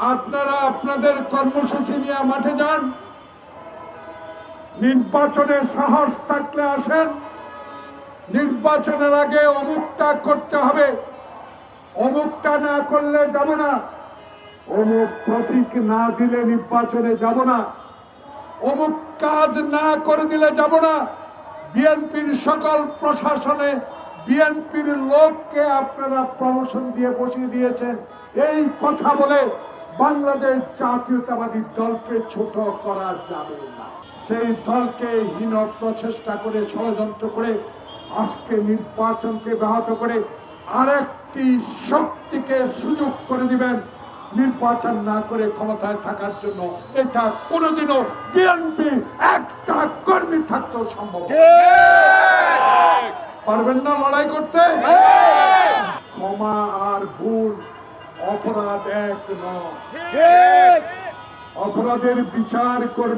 আপনারা আপনাদের কর্মসূচি নিয়ে মাঠে যান। নির্বাচনে সাহস থাকলে আসেন। নির্বাচনের আগে অমুকটা করতে হবে। অমুকটা না করলে যাব না। অমুক প্রতীক না দিলে নির্বাচনে যাব না। অমুক কাজ না করে দিলে যাব না। বিএনপির সকল প্রশাসনে বিএনপির লোককে আপনারা প্রমোশন দিয়ে বসিয়ে দিয়েছেন। এই কথা বলে বাংলাদেশ জাতীয়তাবাদী দলকে ছোট করা যাবে না। সেই দলকে হীন প্রচেষ্টা করে ষড়যন্ত্র করে আজকে নির্বাচনকে ব্যাহত করে আরেকটি শক্তিকে সুযোগ করে দিবেন। নির্বাচন না করে ক্ষমতায় থাকার জন্য এটা কোনোদিনও বিএনপি একটা কর্মী থাকতেও সম্ভব পারবেন না লড়াই করতে? ক্ষমা আর ভুল অপরাধ এক নয়। অপরাধের বিচার করবে